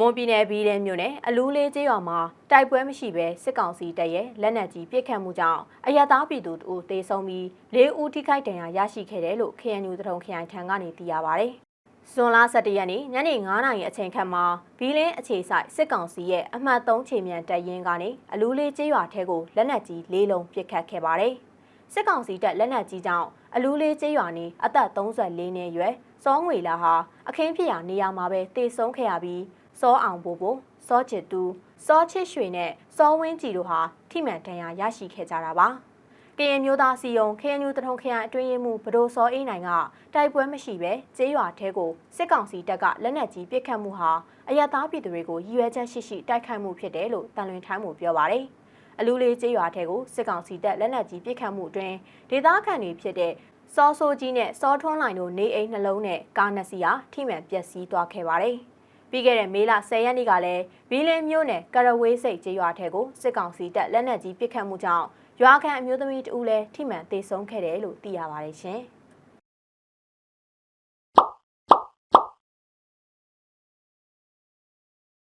မွန်ပြည်နယ်ဘီလင်းမြို့နယ်အလူးလေးကျေးရွာမှာတိုက်ပွဲမရှိဘဲစစ်ကောင်စီတပ်ရဲ့လက်နက်ကြီးပစ်ခတ်မှုကြောင့်အရသားပြည်သူတို့တေဆုံးပြီး၄ဦးထိခိုက်ဒဏ်ရာရရှိခဲ့တယ်လို့ KNU တထုံခရိုင်ထံကနေသိရပါဗျ။ဇွန်လ17ရက်နေ့ညနေ9:00နာရီအချိန်ခန့်မှာဘီလင်းအခြေဆိုင်စစ်ကောင်စီရဲ့အမှတ်3ခြေမြန်တပ်ရင်းကနေအလူးလေးကျေးရွာထဲကိုလက်နက်ကြီး၄လုံးပစ်ခတ်ခဲ့ပါတယ်။စစ်ကောင်စီတပ်လက်နက်ကြီးကြောင့်အလူးလေးကျေးရွာနေအသက်34နှစ်ရွယ်စောငွေလာဟာအခင်းဖြစ်ရာနေရာမှာပဲတေဆုံးခဲ့ရပြီး စောအောင်ဘိုးဘိုစောချစ်တူစောချစ်ရွှေနဲ့စောဝင်းကြည်တို့ဟာထိမှန်ဒဏ်ရာရရှိခဲ့ကြတာပါကရင်မျိုးသားစီယုံ KNU တထုံခရိုင်အတွင်းရေးမှူးဗဒိုစောအေးနိုင်ကတိုက်ပွဲမရှိပဲကျေးရွာထဲကိုစစ်ကောင်စီတပ်ကလက်နက်ကြီးပစ်ခတ်မှုဟာအရသားပြည်သူတွေကိုရည်ရွယ်ချက်ရှိရှိတိုက်ခိုက်မှုဖြစ်တယ်လို့တန်လွင်ထိုင်းမှုပြောပါတယ်အလူလေးကျေးရွာထဲကိုစစ်ကောင်စီတပ်လက်နက်ကြီးပစ်ခတ်မှုအတွင်းဒေသခံတွေဖြစ်တဲ့စောဆိုးကြီးနဲ့စောထွန်းလိုင်တို့နေအိမ်နှလုံးနဲ့ကားနှစ်စီးဟာထိမှန်ပျက်စီးသွားခဲ့ပါတယ်။ ပြီးခဲ့တဲ့မေလ10ရက်နေ့ကလည်းဘီလင်းမြို့နယ်ကရဝေးစိတ်ကျေးရွာထဲကိုစစ်ကောင်စီတပ်လက်နက်ကြီးပစ်ခတ်မှုကြောင့်ရွာခံအမျိုးသမီးတဦးလည်းထိမှန်သေဆုံးခဲ့တယ်လို့သိရပါတယ်ရှင်။